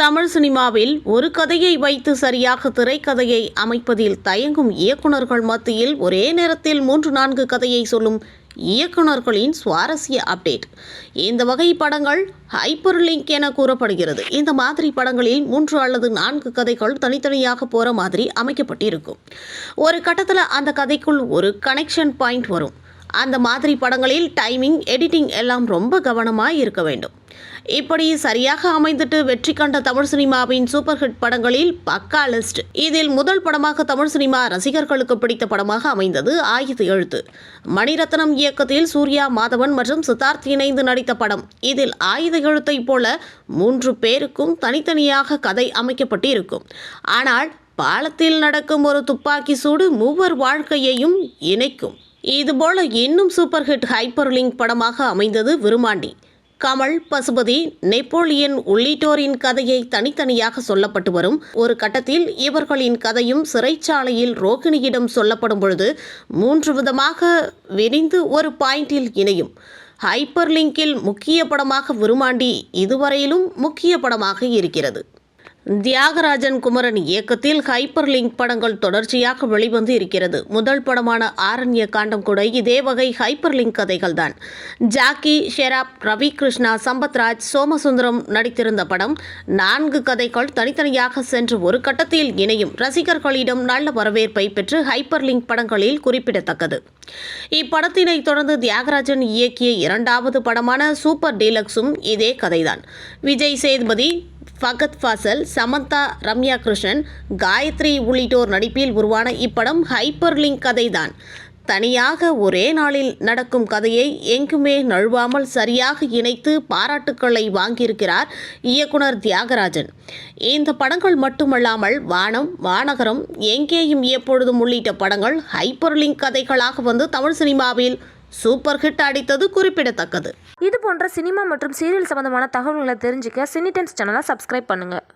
தமிழ் சினிமாவில் ஒரு கதையை வைத்து சரியாக திரைக்கதையை அமைப்பதில் தயங்கும் இயக்குனர்கள் மத்தியில் ஒரே நேரத்தில் மூன்று நான்கு கதையை சொல்லும் இயக்குனர்களின் சுவாரஸ்ய அப்டேட். இந்த வகை படங்கள் ஹைப்பர் லிங்க் என கூறப்படுகிறது. இந்த மாதிரி படங்களில் மூன்று அல்லது நான்கு கதைகள் தனித்தனியாக போகிற மாதிரி அமைக்கப்பட்டிருக்கும். ஒரு கட்டத்தில் அந்த கதைக்குள் ஒரு கனெக்ஷன் பாயிண்ட் வரும். அந்த மாதிரி படங்களில் டைமிங் எடிட்டிங் எல்லாம் ரொம்ப கவனமாக இருக்க வேண்டும். இப்படி சரியாக அமைந்துட்டு வெற்றி கண்ட தமிழ் சினிமாவின் சூப்பர் ஹிட் படங்களில் பக்கா லிஸ்ட். இதில் முதல் படமாக தமிழ் சினிமா ரசிகர்களுக்கு பிடித்த படமாக அமைந்தது ஆயுத எழுத்து. மணிரத்னம் இயக்கத்தில் சூர்யா மாதவன் மற்றும் சித்தார்த் இணைந்து நடித்த படம். இதில் ஆயுத எழுத்தை போல மூன்று பேருக்கும் தனித்தனியாக கதை அமைக்கப்பட்டு இருக்கும் ஆனால் பாலத்தில் நடக்கும் ஒரு துப்பாக்கி சூடு மூவர் வாழ்க்கையையும் இணைக்கும். இதுபோல இன்னும் சூப்பர் ஹிட் ஹைப்பர் லிங்க் படமாக அமைந்தது விருமாண்டி கமல் பசுபதி நெப்போலியன் உள்ளிட்டோரின் கதையை தனித்தனியாக சொல்லப்பட்டு வரும். ஒரு கட்டத்தில் இவர்களின் கதையும் சிறைச்சாலையில் ரோகிணியிடம் சொல்லப்படும் பொழுது மூன்று விதமாக விரிந்து ஒரு பாயிண்டில் இணையும். ஹைப்பர்லிங்கில் முக்கிய படமாக விருமாண்டி இதுவரையிலும் முக்கிய படமாக இருக்கிறது. தியாகராஜன் குமரன் இயக்கத்தில் ஹைப்பர் லிங்க் படங்கள் தொடர்ச்சியாக வெளிவந்து இருக்கிறது. முதல் படமான ஆரண்ய காண்டம் கூட இதே வகை ஹைப்பர் லிங்க் கதைகள் தான் ஜாக்கி ஷெராப் ரவி கிருஷ்ணா சம்பத்ராஜ் சோமசுந்தரம் நடித்திருந்த படம் நான்கு கதைகள் தனித்தனியாக சென்று ஒரு கட்டத்தில் இணையும். ரசிகர்களிடம் நல்ல வரவேற்பை பெற்று ஹைப்பர் லிங்க் படங்களில் குறிப்பிடத்தக்கது. இப்படத்தினை தொடர்ந்து தியாகராஜன் இயக்கிய இரண்டாவது படமான சூப்பர் டீலக்ஸும் இதே கதைதான். விஜய் சேதுபதி ஃபகத் ஃபாசல் சமந்தா ரம்யா கிருஷ்ணன் காயத்ரி உள்ளிட்டோர் நடிப்பில் உருவான இப்படம் ஹைப்பர் லிங்க் கதைதான். தனியாக ஒரே நாளில் நடக்கும் கதையை எங்குமே நழுவாமல் சரியாக இணைத்து பாராட்டுக்களை வாங்கியிருக்கிறார் இயக்குனர் தியாகராஜன். இந்த படங்கள் மட்டுமல்லாமல் வானம் வானகரம் எங்கேயும் எப்பொழுதும் உள்ளிட்ட படங்கள் ஹைப்பர் லிங்க் கதைகளாக வந்து தமிழ் சினிமாவில் சூப்பர் ஹிட் அடித்தது குறிப்பிடத்தக்கது. இது போன்ற சினிமா மற்றும் சீரியல் சம்பந்தமான தகவல்களை தெரிஞ்சுக்க சினிடென்ஸ் சேனலை சப்ஸ்கிரைப் பண்ணுங்கள்